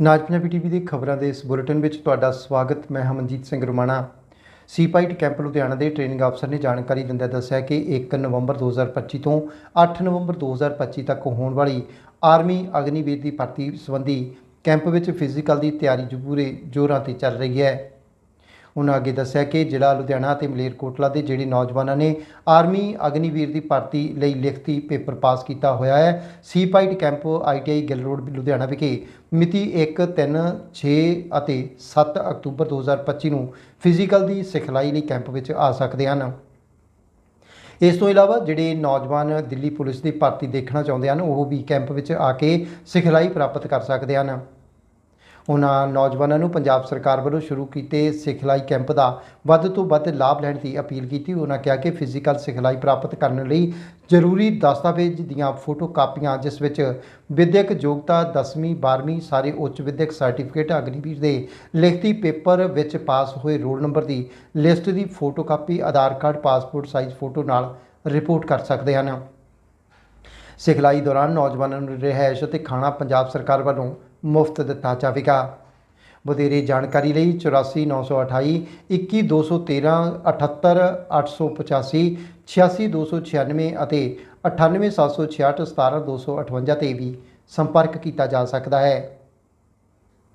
ਨਾਜ Punjabi TV ਦੇ ਖਬਰਾਂ ਦੇ ਇਸ ਬੁਲੇਟਿਨ ਵਿੱਚ ਤੁਹਾਡਾ ਸਵਾਗਤ। ਮੈਂ ਹਮਨਜੀਤ ਸਿੰਘ ਰੁਮਾਣਾ। ਸੀਪਾਈਟ ਕੈਂਪ ਲੁਧਿਆਣਾ ਦੇ ਟ੍ਰੇਨਿੰਗ ਅਫਸਰ ਨੇ ਜਾਣਕਾਰੀ ਦਿੰਦਿਆਂ ਦੱਸਿਆ ਕਿ 1 ਨਵੰਬਰ 2025 ਤੋਂ 8 ਨਵੰਬਰ 2025 ਤੱਕ ਹੋਣ ਵਾਲੀ ਆਰਮੀ ਅਗਨੀਵੀਰ ਦੀ ਭਰਤੀ ਸੰਬੰਧੀ ਕੈਂਪ ਵਿੱਚ ਫਿਜ਼ੀਕਲ ਦੀ ਤਿਆਰੀ ਪੂਰੇ ਜ਼ੋਰਾਂ ਤੇ ਚੱਲ ਰਹੀ ਹੈ। ਉਹਨਾਂ ਅੱਗੇ ਦੱਸਿਆ ਕਿ ਜ਼ਿਲ੍ਹਾ ਲੁਧਿਆਣਾ ਅਤੇ ਮਲੇਰਕੋਟਲਾ ਦੇ ਜਿਹੜੇ ਨੌਜਵਾਨਾਂ ਨੇ ਆਰਮੀ ਅਗਨੀਵੀਰ ਦੀ ਭਰਤੀ ਲਈ ਲਿਖਤੀ ਪੇਪਰ ਪਾਸ ਕੀਤਾ ਹੋਇਆ ਹੈ। CPYTE camp ITI Gill road, Ludhiana ਵਿਖੇ ਮਿਤੀ 1 3 6 ਅਤੇ 7 ਅਕਤੂਬਰ 2025 ਨੂੰ ਫਿਜ਼ੀਕਲ ਦੀ ਸਿਖਲਾਈ ਲਈ ਕੈਂਪ ਵਿੱਚ ਆ ਸਕਦੇ ਹਨ। ਇਸ ਤੋਂ ਇਲਾਵਾ ਜਿਹੜੇ ਨੌਜਵਾਨ ਦਿੱਲੀ ਪੁਲਿਸ ਦੀ ਭਰਤੀ ਦੇਖਣਾ ਚਾਹੁੰਦੇ ਹਨ, ਉਹ ਵੀ ਕੈਂਪ ਵਿੱਚ ਆ ਕੇ ਸਿਖਲਾਈ ਪ੍ਰਾਪਤ ਕਰ ਸਕਦੇ ਹਨ। ਉਹਨਾਂ ਨੌਜਵਾਨਾਂ ਨੂੰ ਪੰਜਾਬ ਸਰਕਾਰ ਵੱਲੋਂ ਸ਼ੁਰੂ ਕੀਤੇ ਸਿਖਲਾਈ ਕੈਂਪ ਦਾ ਵੱਧ ਤੋਂ ਵੱਧ ਲਾਭ ਲੈਣ ਦੀ ਅਪੀਲ ਕੀਤੀ। ਉਹਨਾਂ ਕਿਹਾ ਕਿ ਫਿਜ਼ੀਕਲ ਸਿਖਲਾਈ ਪ੍ਰਾਪਤ ਕਰਨ ਲਈ ਜ਼ਰੂਰੀ ਦਸਤਾਵੇਜ਼ ਦੀਆਂ ਫੋਟੋ ਕਾਪੀਆਂ ਜਿਸ ਵਿੱਚ ਵਿਦਿਅਕ ਯੋਗਤਾ 10ਵੀਂ 12ਵੀਂ ਸਾਰੇ ਉੱਚ ਵਿਦਿਅਕ ਸਰਟੀਫਿਕੇਟ ਅਗਨੀਵੀਰ ਦੇ ਲਿਖਤੀ ਪੇਪਰ ਵਿੱਚ ਪਾਸ ਹੋਏ ਰੋਲ ਨੰਬਰ ਦੀ ਲਿਸਟ ਦੀ photo copy Aadhaar card, passport size photo ਨਾਲ ਰਿਪੋਰਟ ਕਰ ਸਕਦੇ ਹਨ। ਸਿਖਲਾਈ ਦੌਰਾਨ ਨੌਜਵਾਨਾਂ ਨੂੰ ਰਿਹਾਇਸ਼ ਅਤੇ ਖਾਣਾ ਪੰਜਾਬ ਸਰਕਾਰ ਵੱਲੋਂ ਮੁਫਤ ਦਿੱਤਾ ਜਾਵੇਗਾ। ਵਧੇਰੇ ਜਾਣਕਾਰੀ ਲਈ 84928 21213 78885 86296 ਅਤੇ 98766 17258 ਤੇ ਵੀ ਸੰਪਰਕ ਕੀਤਾ ਜਾ ਸਕਦਾ ਹੈ।